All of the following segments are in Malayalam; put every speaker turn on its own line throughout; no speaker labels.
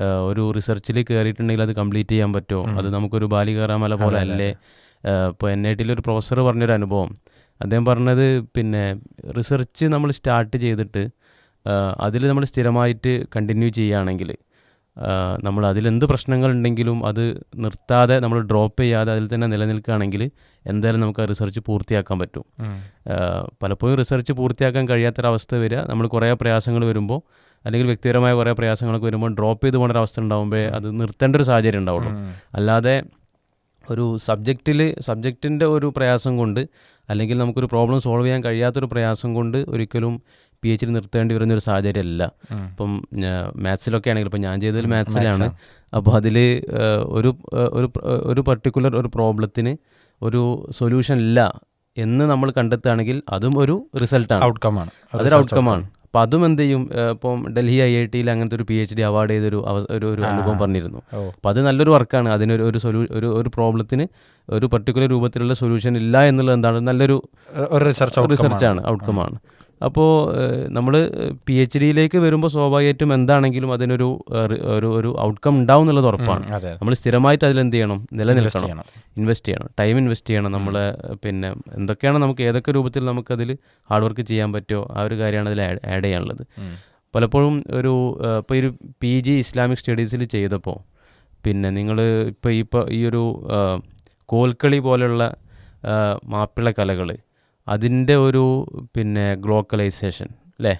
ഒരു റിസർച്ചിൽ കയറിയിട്ടുണ്ടെങ്കിൽ അത് കംപ്ലീറ്റ് ചെയ്യാൻ പറ്റുമോ? അത് നമുക്കൊരു ബാലി കയറാമല പോലെ അല്ലേ? ഇപ്പോൾ എൻ ഐ ടിയിൽ ഒരു പ്രൊഫസർ പറഞ്ഞൊരു അനുഭവം. അദ്ദേഹം പറഞ്ഞത് പിന്നെ റിസർച്ച് നമ്മൾ സ്റ്റാർട്ട് ചെയ്തിട്ട് അതിൽ നമ്മൾ സ്ഥിരമായിട്ട് കണ്ടിന്യൂ ചെയ്യുകയാണെങ്കിൽ നമ്മൾ അതിലെന്ത് പ്രശ്നങ്ങൾ ഉണ്ടെങ്കിലും അത് നിർത്താതെ നമ്മൾ ഡ്രോപ്പ് ചെയ്യാതെ അതിൽ തന്നെ നിലനിൽക്കുകയാണെങ്കിൽ എന്തായാലും നമുക്ക് ആ റിസർച്ച് പൂർത്തിയാക്കാൻ പറ്റും. പലപ്പോഴും റിസർച്ച് പൂർത്തിയാക്കാൻ കഴിയാത്തൊരവസ്ഥ വരിക. നമ്മൾ കുറേ പ്രയാസങ്ങൾ വരുമ്പോൾ അല്ലെങ്കിൽ വ്യക്തിപരമായ കുറേ പ്രയാസങ്ങളൊക്കെ വരുമ്പോൾ ഡ്രോപ്പ് ചെയ്ത് പോകേണ്ട ഒരു അവസ്ഥ ഉണ്ടാകുമ്പോൾ അത് നിർത്തേണ്ട ഒരു സാഹചര്യം ഉണ്ടാവുള്ളൂ. അല്ലാതെ ഒരു സബ്ജക്റ്റിൽ സബ്ജക്റ്റിന്റെ ഒരു പ്രയാസം കൊണ്ട് അല്ലെങ്കിൽ നമുക്കൊരു പ്രോബ്ലം സോൾവ് ചെയ്യാൻ കഴിയാത്തൊരു പ്രയാസം കൊണ്ട് ഒരിക്കലും പി എച്ച് ഡി നിർത്തേണ്ടി വരുന്നൊരു സാഹചര്യമല്ല ഇപ്പം മാത്സിലൊക്കെ ആണെങ്കിൽ ഇപ്പം ഞാൻ ചെയ്തതിൽ മാത്സിലാണ് അപ്പോൾ അതിൽ ഒരു ഒരു ഒരു പർട്ടിക്കുലർ ഒരു പ്രോബ്ലത്തിന് ഒരു സൊല്യൂഷൻ ഇല്ല എന്ന് നമ്മൾ കണ്ടെത്തുകയാണെങ്കിൽ അതും ഒരു റിസൾട്ടാണ്
ഔട്ട്കമാണ്
അതൊരു ഔട്ട്കമാണ് അപ്പോൾ അതും എന്ത് ചെയ്യും? ഇപ്പം ഡൽഹി ഐ ഐ ടിയിൽ അങ്ങനത്തെ ഒരു പി എച്ച് ഡി അവാർഡ് ചെയ്തൊരു അവ- ഒരു ഒരു അനുഭവം പറഞ്ഞിരുന്നു. അപ്പോൾ അത് നല്ലൊരു വർക്കാണ് അതിനൊരു ഒരു സൊല്യൂ ഒരു ഒരു പ്രോബ്ലത്തിന് ഒരു പർട്ടിക്കുലർ രൂപത്തിലുള്ള സൊല്യൂഷൻ ഇല്ല എന്നുള്ളത് എന്താണ്? നല്ലൊരു
റിസർച്ച്
റിസർച്ചാണ് ഔട്ട്കമാണ് അപ്പോൾ നമ്മൾ പി എച്ച് ഡിയിലേക്ക് വരുമ്പോൾ സ്വാഭാവികമായിട്ടും എന്താണെങ്കിലും അതിനൊരു ഒരു ഒരു ഔട്ട്കം ഉണ്ടാവും എന്നുള്ളത് ഉറപ്പാണ്. നമ്മൾ സ്ഥിരമായിട്ട് അതിലെന്ത് ചെയ്യണം? നിലനിൽക്കണം. ഇൻവെസ്റ്റ് ചെയ്യണം. ടൈം ഇൻവെസ്റ്റ് ചെയ്യണം നമ്മൾ പിന്നെ എന്തൊക്കെയാണ് നമുക്ക് ഏതൊക്കെ രൂപത്തിൽ നമുക്കതിൽ ഹാർഡ് വർക്ക് ചെയ്യാൻ പറ്റുമോ? ആ ഒരു കാര്യമാണ് അതിൽ ആഡ് ചെയ്യാനുള്ളത്. പലപ്പോഴും ഒരു ഇപ്പോൾ ഒരു പി ജി ഇസ്ലാമിക് സ്റ്റഡീസിൽ ചെയ്തപ്പോൾ പിന്നെ നിങ്ങൾ ഇപ്പോൾ ഈ ഇപ്പോൾ ഈ ഒരു കോൽക്കളി പോലെയുള്ള മാപ്പിള കലകൾ അതിന്റെ ഒരു പിന്നെ ഗ്ലോക്കലൈസേഷൻ അല്ലേ?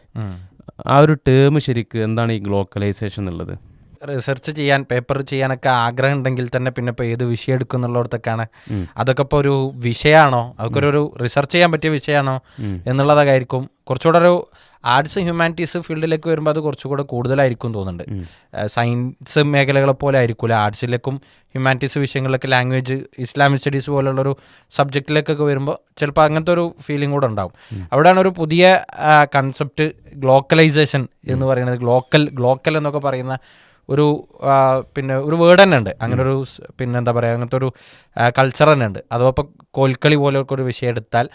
ആ ഒരു ടേം ശരിക്ക് എന്താണ് ഈ ഗ്ലോക്കലൈസേഷൻ എന്നുള്ളത്?
റിസർച്ച് ചെയ്യാൻ പേപ്പർ ചെയ്യാനൊക്കെ ആഗ്രഹം ഉണ്ടെങ്കിൽ തന്നെ പിന്നെ ഇപ്പോൾ ഏത് വിഷയം എടുക്കും എന്നുള്ളിടത്തൊക്കെയാണ്. അതൊക്കെ ഇപ്പോൾ ഒരു വിഷയമാണോ അതൊക്കെ ഒരു റിസർച്ച് ചെയ്യാൻ പറ്റിയ വിഷയമാണോ. എന്നുള്ളതൊക്കെ ആയിരിക്കും കുറച്ചുകൂടെ ഒരു ആർട്സ് ഹ്യൂമാനിറ്റീസ് ഫീൽഡിലേക്ക് വരുമ്പോൾ അത് കുറച്ചുകൂടെ കൂടുതലായിരിക്കും തോന്നുന്നുണ്ട്. സയൻസ് മേഖലകളെ പോലെ ആയിരിക്കില്ല ആർട്സിലേക്കും ഹ്യൂമാനിറ്റീസ് വിഷയങ്ങളിലൊക്കെ ലാംഗ്വേജ് ഇസ്ലാമിക് സ്റ്റഡീസ് പോലുള്ളൊരു സബ്ജക്റ്റിലേക്കൊക്കെ വരുമ്പോൾ ചിലപ്പോൾ അങ്ങനത്തെ ഒരു ഫീലിംഗ് കൂടെ ഉണ്ടാവും. അവിടെയാണ് ഒരു പുതിയ കൺസെപ്റ്റ് ഗ്ലോക്കലൈസേഷൻ എന്ന് പറയുന്നത്. ഗ്ലോക്കൽ ഗ്ലോക്കൽ എന്നൊക്കെ പറയുന്ന ഒരു പിന്നെ ഒരു വേർഡ് തന്നെ ഉണ്ട്. അങ്ങനെ ഒരു പിന്നെ എന്താ പറയുക അങ്ങനത്തെ ഒരു കൾച്ചർ തന്നെ ഉണ്ട്. അതോ ഇപ്പോൾ കോൽക്കളി പോലെയൊക്കെ ഒരു വിഷയം എടുത്താൽ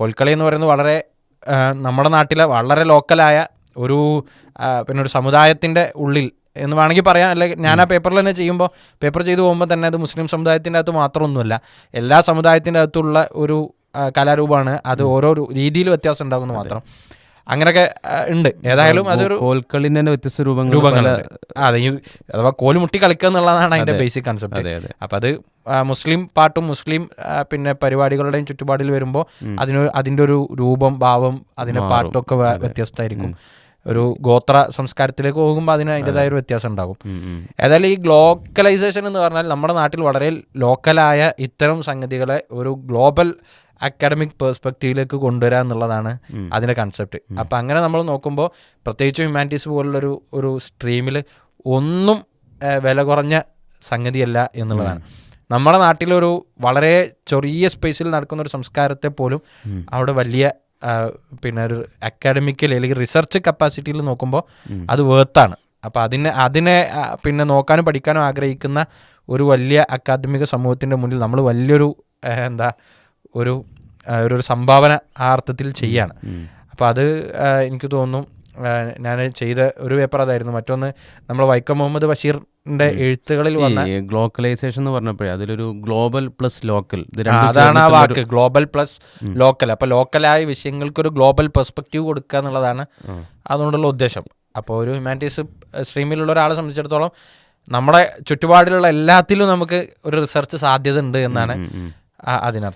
കോൽക്കളി എന്ന് പറയുന്നത് വളരെ നമ്മുടെ നാട്ടിലെ വളരെ ലോക്കലായ ഒരു പിന്നെ ഒരു സമുദായത്തിന്റെ ഉള്ളിൽ എന്ന് വേണമെങ്കിൽ പറയാം. അല്ലെങ്കിൽ ഞാൻ ആ പേപ്പറിൽ തന്നെ ചെയ്യുമ്പോൾ പേപ്പർ ചെയ്തു പോകുമ്പോൾ തന്നെ അത് മുസ്ലിം സമുദായത്തിന്റെ അകത്ത് മാത്രമൊന്നുമല്ല എല്ലാ സമുദായത്തിന്റെ അകത്തുള്ള ഒരു കലാരൂപമാണ്. അത് ഓരോ രീതിയിലും രീതിയിൽ വ്യത്യാസം ഉണ്ടാകുന്നു മാത്രം. അങ്ങനെയൊക്കെ ഉണ്ട്. ഏതായാലും അതൊരു
കോൽക്കളിന്റെ തന്നെ വ്യത്യസ്ത രൂപങ്ങൾ
രൂപങ്ങൾ അതെ അഥവാ കോലുമുട്ടി കളിക്കുക എന്നുള്ളതാണ് അതിന്റെ ബേസിക് കൺസെപ്റ്റ് അപ്പം അത് മുസ്ലിം പാട്ടും മുസ്ലിം പിന്നെ പരിപാടികളുടെയും ചുറ്റുപാടിൽ വരുമ്പോൾ അതിന് അതിന്റെ ഒരു രൂപം ഭാവം അതിന്റെ പാട്ടൊക്കെ വ്യത്യസ്തമായിരിക്കും. ഒരു ഗോത്ര സംസ്കാരത്തിലേക്ക് പോകുമ്പോൾ അതിന് അതിന്റെതായ ഒരു വ്യത്യാസം ഉണ്ടാകും. ഏതായാലും ഈ ഗ്ലോക്കലൈസേഷൻ എന്ന് പറഞ്ഞാൽ നമ്മുടെ നാട്ടിൽ വളരെ ലോക്കലായ ഇത്തരം സംഗതികളെ ഒരു ഗ്ലോബൽ അക്കാഡമിക് പേഴ്സ്പെക്റ്റീവിലേക്ക് കൊണ്ടുവരാ എന്നുള്ളതാണ് അതിന്റെ കൺസെപ്റ്റ് അപ്പം അങ്ങനെ നമ്മൾ നോക്കുമ്പോൾ പ്രത്യേകിച്ച് ഹ്യൂമാനിറ്റീസ് പോലുള്ളൊരു ഒരു സ്ട്രീമിൽ ഒന്നും വില കുറഞ്ഞ സംഗതിയല്ല എന്നുള്ളതാണ്. നമ്മുടെ നാട്ടിലൊരു വളരെ ചെറിയ സ്പേസിൽ നടക്കുന്ന ഒരു സംസ്കാരത്തെ പോലും അവിടെ വലിയ പിന്നെ ഒരു അക്കാഡമിക്കൽ അല്ലെങ്കിൽ റിസർച്ച് കപ്പാസിറ്റിയിൽ നോക്കുമ്പോൾ അത് വേർത്താണ് അപ്പോൾ അതിനെ അതിനെ പിന്നെ നോക്കാനും പഠിക്കാനും ആഗ്രഹിക്കുന്ന ഒരു വലിയ അക്കാദമിക സമൂഹത്തിന്റെ മുന്നിൽ നമ്മൾ വലിയൊരു എന്താ ഒരു ഒരു സംഭാവന ആ അർത്ഥത്തിൽ ചെയ്യാണ്. അപ്പോൾ അത് എനിക്ക് തോന്നുന്നു ഞാൻ ചെയ്ത ഒരു പേപ്പർ അതായിരുന്നു. മറ്റൊന്ന് നമ്മൾ വൈക്കം മുഹമ്മദ് ബഷീറിന്റെ എഴുത്തുകളിൽ വന്ന
ഗ്ലോക്കലൈസേഷൻ എന്ന് പറഞ്ഞപ്പോഴേ അതിലൊരു ഗ്ലോബൽ പ്ലസ് ലോക്കൽ
അതാണ് ആ വാക്ക് ഗ്ലോബൽ പ്ലസ് ലോക്കൽ. അപ്പോൾ ലോക്കലായ വിഷയങ്ങൾക്ക് ഒരു ഗ്ലോബൽ പെർസ്പെക്റ്റീവ് കൊടുക്കുക എന്നുള്ളതാണ് അതുകൊണ്ടുള്ള ഉദ്ദേശം. അപ്പോൾ ഒരു ഹ്യൂമാനിറ്റീസ് സ്ട്രീമിലുള്ള ഒരാളെ സംബന്ധിച്ചിടത്തോളം നമ്മുടെ ചുറ്റുപാടിലുള്ള എല്ലാത്തിലും നമുക്ക് ഒരു റിസർച്ച് സാധ്യത ഉണ്ട് എന്നാണ്. അതിനർത്ഥം.